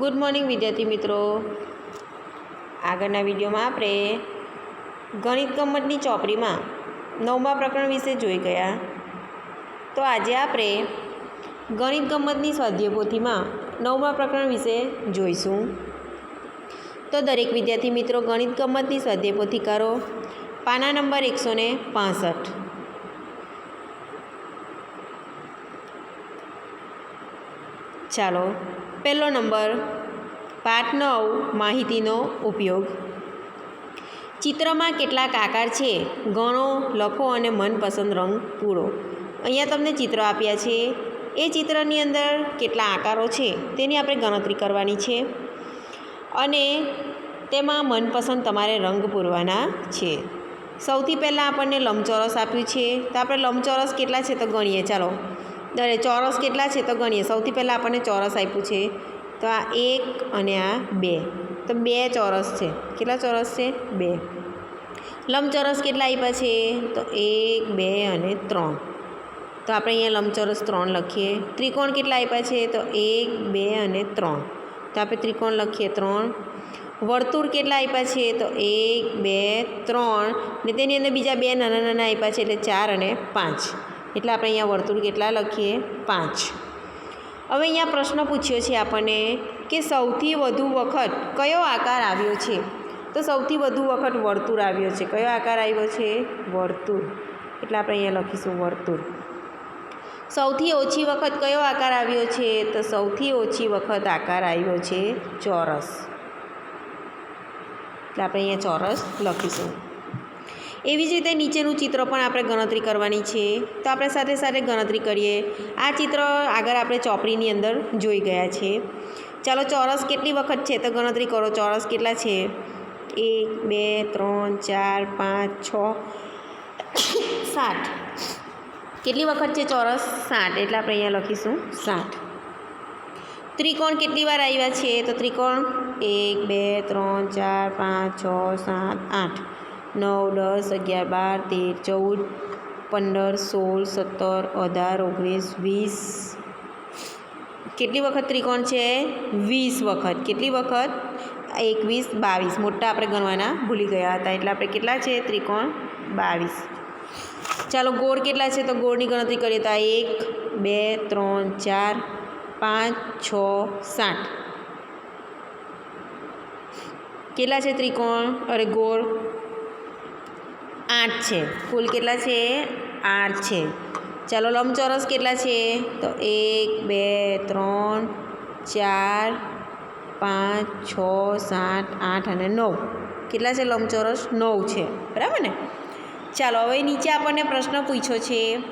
Good morning વિદ્યાર્થી મિત્રો. આગળના વિડીયોમાં આપણે ગણિત ગમતની ચોપડીમાં નવમા પ્રકરણ વિશે જોઈ ગયા. તો આજે આપણે ગણિત ગમતની સ્વાધ્યાય નવમા પ્રકરણ વિશે જોઈશું. તો દરેક વિદ્યાર્થી મિત્રો, ગણિત ગમતની સ્વાધ્યાય કરો. પાના નંબર એકસો ને પાસઠ. ચાલો પહેલો નંબર પાઠ નવ માહિતીનો ઉપયોગ. ચિત્રમાં કેટલાક આકાર છે. ગણો, લખો અને મનપસંદ રંગ પૂરો. અહીંયા તમને ચિત્રો આપ્યા છે. એ ચિત્રની અંદર કેટલા આકારો છે તેની આપણે ગણતરી કરવાની છે. અને તેમાં મનપસંદ તમારે રંગ પૂરવાના છે. સૌથી પહેલાં આપણને લંબચોરસ આપ્યું છે. તો આપણે લંબચોરસ કેટલા છે તો ગણીએ. ચાલો. અરે, ચોરસ કેટલા છે તો ગણીએ. સૌથી પહેલાં આપણને ચોરસ આપ્યું છે. તો આ એક અને આ બે. તો બે ચોરસ છે. કેટલા ચોરસ છે? બે. લંબચોરસ કેટલા આપ્યા છે? તો એક, બે અને ત્રણ. તો આપણે અહીંયા લંબચોરસ ત્રણ લખીએ. ત્રિકોણ કેટલા આપ્યા છે? તો એક, બે અને ત્રણ. તો આપણે ત્રિકોણ લખીએ ત્રણ. વર્તુળ કેટલા આપ્યા છે? તો એક, બે, ત્રણ. ને તેની અંદર બીજા બે નાના નાના આપ્યા છે એટલે ચાર અને પાંચ. એટલે આપણે અહીંયા વર્તુળ કેટલા લખીએ? પાંચ. હવે અહીંયા પ્રશ્ન પૂછ્યો છે આપણને કે સૌથી વધુ વખત કયો આકાર આવ્યો છે? તો સૌથી વધુ વખત વર્તુળ આવ્યો છે. કયો આકાર આવ્યો છે? વર્તુળ. એટલે આપણે અહીંયા લખીશું વર્તુળ. સૌથી ઓછી વખત કયો આકાર આવ્યો છે? તો સૌથી ઓછી વખત આકાર આવ્યો છે ચોરસ. એટલે આપણે અહીંયા ચોરસ લખીશું. એવી જ રીતે નીચેનું ચિત્ર પણ આપણે ગણતરી કરવાની છે. તો આપણે સાથે સાથે ગણતરી કરીએ. આ ચિત્ર આગળ આપણે ચોપડીની અંદર જોઈ ગયા છે. ચાલો ચોરસ કેટલી વખત છે તો ગણતરી કરો. ચોરસ કેટલા છે? એક, બે, ત્રણ, ચાર, પાંચ, છ, સાત. કેટલી વખત છે ચોરસ? સાત. એટલે આપણે અહીંયા લખીશું. સાત. ત્રિકોણ કેટલી વાર આવ્યા છે? તો ત્રિકોણ એક, બે, ત્રણ, ચાર, પાંચ, છ, સાત, આઠ. નવ, દસ, અગિયાર, બાર, તેર, ચૌદ, પંદર, સોળ, સત્તર, અઢાર, ઓગણીસ, વીસ. કેટલી વખત ત્રિકોણ છે? વીસ વખત. કેટલી વખત? એકવીસ, બાવીસ. મોટા આપણે ગણવાના ભૂલી ગયા હતા. એટલે આપણે કેટલા છે? ત્રિકોણ બાવીસ. ચાલો, ગોળ કેટલા છે? તો ગોળની ગણતરી કરીએ તો એક, બે, ત્રણ, ચાર, પાંચ, છ, સાત. કેટલા છે ત્રિકોણ? અરે ગોળ આઠ છે. કુલ કેટલા છે? આઠ છે. ચાલો લંબચોરસ કેટલા છે? તો એક, બે, ત્રણ, ચાર, પાંચ, છ, સાત, આઠ અને નવ. કેટલા છે લંબચોરસ? નવ છે. બરાબર ને? ચાલો, હવે નીચે આપણને પ્રશ્ન પૂછ્યો છે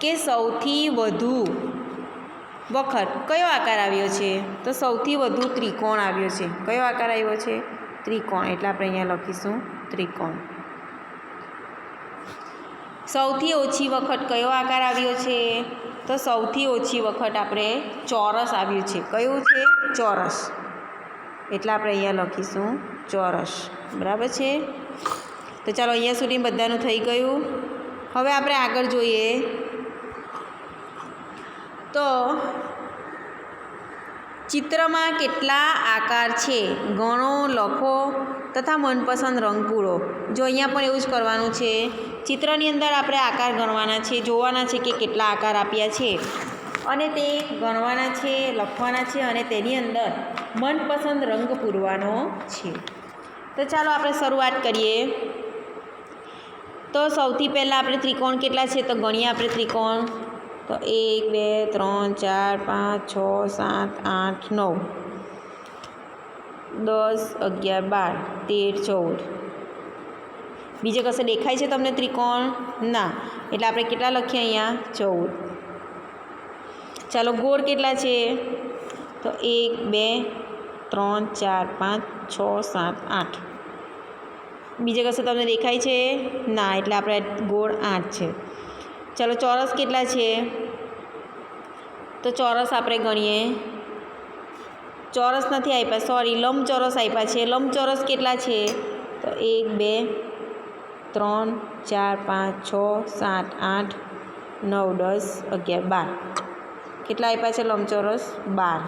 કે સૌથી વધુ વખત કયો આકાર આવ્યો છે? તો સૌથી વધુ ત્રિકોણ આવ્યો છે. કયો આકાર આવ્યો છે? ત્રિકોણ. એટલે આપણે અહીંયા લખીશું ત્રિકોણ. સૌથી ઓછી વખત કયો આકાર આવ્યો છે? તો સૌથી ઓછી વખત આપણે ચોરસ આવ્યું છે. કયું છે? ચોરસ. એટલે આપણે અહીંયા લખીશું ચોરસ. બરાબર છે? તો ચાલો અહીંયા સુધી બધાનું થઈ ગયું. હવે આપણે આગળ જોઈએ. તો ચિત્રમાં કેટલા આકાર છે? ગણો, લખો. તથા મનપસંદ રંગ પૂરો. જો અહીંયા પણ એવું જ કરવાનું છે, ચિત્રની અંદર આપણે આકાર ગણવાના છે, જોવાના છે કે કેટલા આકાર આપ્યા છે. અને તે ગણવાના છે, લખવાના છે અને તેની અંદર મનપસંદ રંગ પૂરવાનો છે. તો ચાલો આપણે શરૂઆત કરીએ. તો સૌથી પહેલાં આપણે ત્રિકોણ કેટલા છે તો ગણીએ આપણે ત્રિકોણ. તો એક, બે, ત્રણ, ચાર, પાંચ, છ, સાત, આઠ, નવ. દસ, અગિયાર, બાર, તેર, ચૌદ. બીજે કશે દેખાય છે તમને ત્રિકોણ? ના. એટલે આપણે કેટલા લખીએ અહીંયા? ચૌદ. ચાલો, ગોળ કેટલા છે? તો એક, બે, ત્રણ, ચાર, પાંચ, છ, સાત, આઠ. બીજે કશે તમને દેખાય છે? ના, એટલે આપણે ગોળ આઠ છે. ચાલો, ચોરસ કેટલા છે? તો ચોરસ આપણે ગણીએ. ચોરસ નથી આપ્યા સોરી લંબચોરસ આપ્યા છે. લંબચોરસ કેટલા છે? તો એક, બે, ત્રણ, ચાર, પાંચ, છ, સાત, આઠ, નવ, દસ, અગિયાર, બાર. કેટલા આપ્યા છે લંબચોરસ? બાર.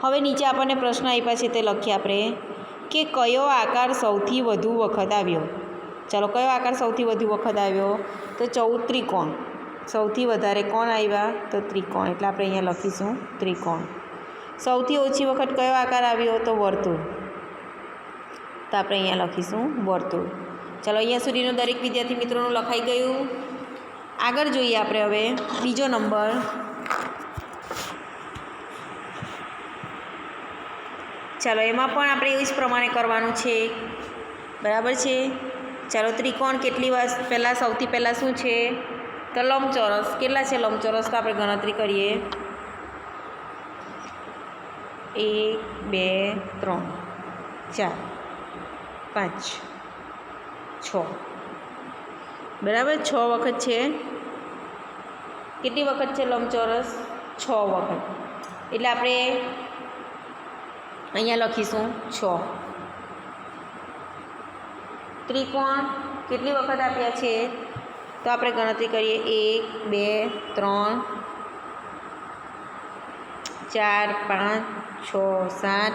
હવે નીચે આપણને પ્રશ્ન આપ્યા છે તે લખીએ આપણે કે કયો આકાર સૌથી વધુ વખત આવ્યો? ચાલો, કયો આકાર સૌથી વધુ વખત આવ્યો? તો ચૌદ ત્રિકોણ. સૌથી વધારે કોણ આવ્યા? તો ત્રિકોણ. એટલે આપણે અહીંયા લખીશું ત્રિકોણ. સૌથી ઓછી વખત કયો આકાર આવ્યો તો વર્તુળ. તો આપણે અહીંયા લખીશું વર્તુળ. ચાલો, અહીંયા સુધીનું દરેક વિદ્યાર્થી મિત્રોનું લખાઈ ગયું. આગળ જોઈએ આપણે હવે બીજો નંબર. ચાલો, એમાં પણ આપણે એવું જ પ્રમાણે કરવાનું છે. બરાબર છે? ચાલો, ત્રિકોણ કેટલી વાર, પહેલાં સૌથી પહેલાં શું છે? તો લંબચોરસ. કેટલા છે લંબચોરસ? તો આપણે ગણતરી કરીએ. એક, બે, ત્રણ, ચાર, પાંચ, છ. બરાબર? છ વખત છે. કેટલી વખત છે લંબચોરસ? છ વખત. એટલે આપણે અહીંયા લખીશું છ. ત્રિકોણ કેટલી વખત આપ્યા છે? તો આપણે ગણતરી કરીએ. એક, બે, ત્રણ, ચાર, પાંચ છ, સાત.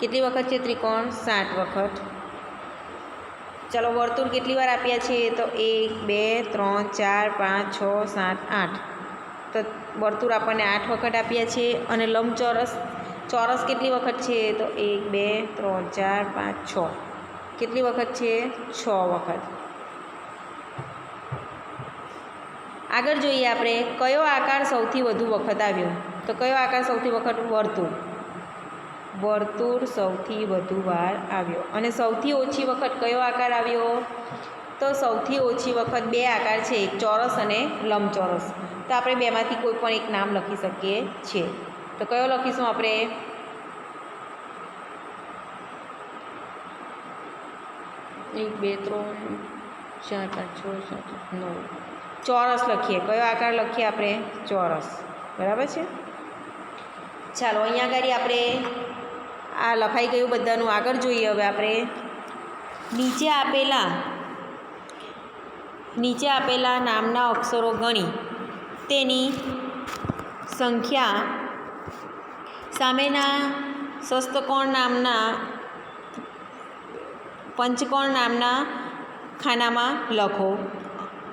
કેટલી વખત છે ત્રિકોણ? સાત વખત. ચાલો, વર્તુળ કેટલી વાર આપ્યા છે? તો એક, બે, ત્રણ, ચાર, પાંચ, છ, સાત, આઠ. તો વર્તુળ આપણને આઠ વખત આપ્યા છે અને લંબચોરસ, ચોરસ કેટલી વખત છે? તો એક, બે, ત્રણ, ચાર, પાંચ, છ. કેટલી વખત છે? છ વખત. આગળ જોઈએ આપણે, કયો આકાર સૌથી વધુ વખત આવ્યો? તો કયો આકાર સૌથી વખત? વર્તુળ. વર્તુળ સૌથી વધુ વાર આવ્યો. અને સૌથી ઓછી વખત કયો આકાર આવ્યો? તો સૌથી ઓછી વખત બે આકાર છે, એક ચોરસ અને લંબચોરસ. તો આપણે બેમાંથી કોઈ પણ એક નામ લખી શકીએ છીએ. તો કયો લખીશું આપણે? એક, બે, ત્રણ, ચાર, પાંચ, છ, સાત નવ. ચોરસ લખીએ. કયો આકાર લખીએ આપણે? ચોરસ. બરાબર છે? ચાલો, અહીંયા આગળ આપણે આ લખાઈ ગયું બધાનું. આગળ જોઈએ હવે આપણે. નીચે આપેલા નીચે આપેલા નામના અક્ષરો ગણી. તેની સંખ્યા સામેના સસ્તકોણ નામના, પંચકોણ નામના ખાનામાં લખો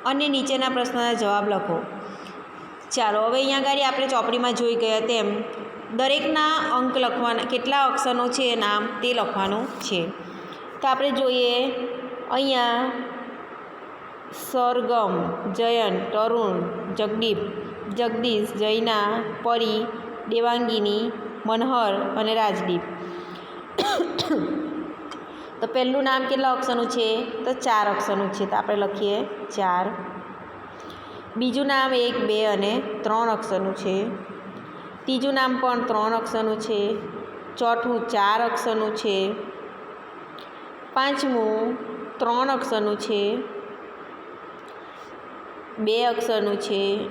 અને નીચેના પ્રશ્નના જવાબ લખો. ચાલો, હવે અહીંયા આગળ આપણે ચોપડીમાં જોઈ ગયા તેમ દરેકના અંક લખવાના, કેટલા અક્ષરનો છે નામ તે લખવાનું છે. તો આપણે જોઈએ, અહીંયા સરગમ, જયંત, તરુણ, જગદીપ, જગદીશ જૈના પરી, દેવાંગીની, મનહર અને રાજદીપ. તો પહેલું નામ કેટલા અક્ષરનું છે? તો ચાર અક્ષરનું છે. તો આપણે લખીએ ચાર. બીજું નામ એક, બે અને ત્રણ અક્ષરનું છે. ત્રીજું નામ પણ ત્રણ અક્ષરનું છે. ચોથું ચાર અક્ષરનું છે. પાંચમું ત્રણ અક્ષરનું છે. બે અક્ષરનું છે.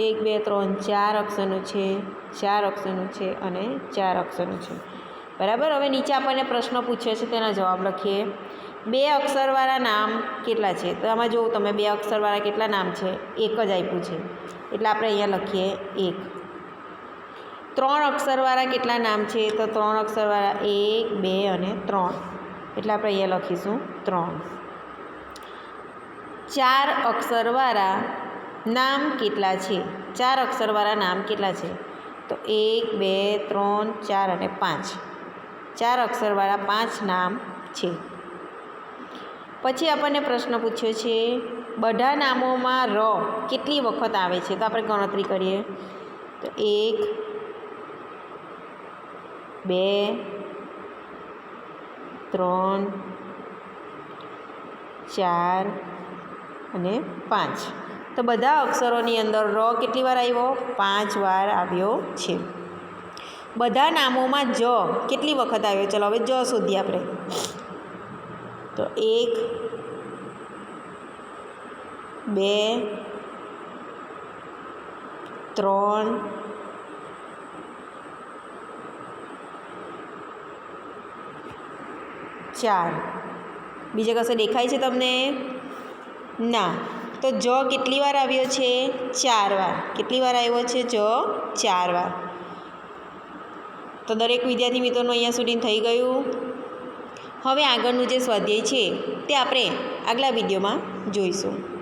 એક, બે, ત્રણ, ચાર અક્ષરનું છે. ચાર અક્ષરનું છે અને ચાર અક્ષરનું છે. બરાબર? હવે નીચે આપણને પ્રશ્ન પૂછ્યો છે, તેના જવાબ લખીએ. બે અક્ષરવાળા નામ કેટલા છે? તો આમાં જોઉં તમે બે અક્ષરવાળા કેટલા નામ છે? એક જ આપ્યું છે. એટલે આપણે અહીંયા લખીએ એક. ત્રણ અક્ષરવાળા કેટલા નામ છે? તો ત્રણ અક્ષરવાળા એક, બે અને ત્રણ. એટલે આપણે અહીંયા લખીશું ત્રણ. ચાર અક્ષરવાળા નામ કેટલા છે? ચાર અક્ષરવાળા નામ કેટલા છે? તો એક, બે, ત્રણ, ચાર અને પાંચ. ચાર અક્ષરવાળા પાંચ નામ છે. પછી આપણને પ્રશ્ન પૂછ્યો છે, બધા નામોમાં ર કેટલી વખત આવે છે? તો આપણે ગણતરી કરીએ. તો એક, બે, ત્રણ, ચાર અને પાંચ. તો બધા અક્ષરોની અંદર ર કેટલી વાર આવ્યો? પાંચ વાર આવ્યો છે. બધા નામોમાં જ કેટલી વખત આવ્યો? ચલો, હવે જ શોધીએ આપણે. તો એક, બે, ત્રણ, ચાર. બીજે કશે દેખાય છે તમને? ના. તો જ કેટલી વાર આવ્યો છે? ચાર વાર. કેટલી વાર આવ્યો છે? જ ચાર વાર. તો દરેક વિદ્યાર્થી મિત્રોનું અહીંયા સુધી થઈ ગયું. હવે આગળનું જે સ્વાધ્યાય છે તે આપણે આગલા વિડીયોમાં જોઈશું.